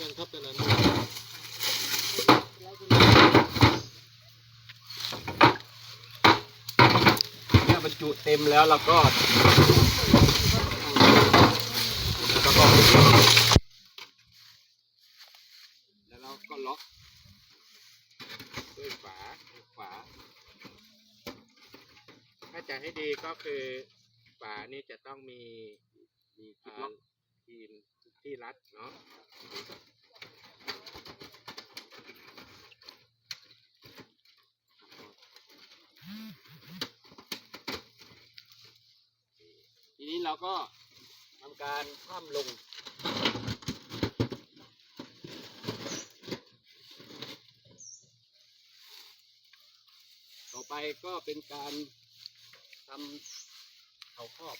กันครับแต่นั้นเมื่อบรรจุเต็มแล้วเราก็แล้วก็แล้วเราก็ล็อกด้วยฝาฝา ถ้าจะให้ดีก็คือฝานี่จะต้องมีมีที่ล็อก ทีมที่รัดเนาะทีนี้เราก็ทำการคว่ำลงต่อไปก็เป็นการทำเขาครอบ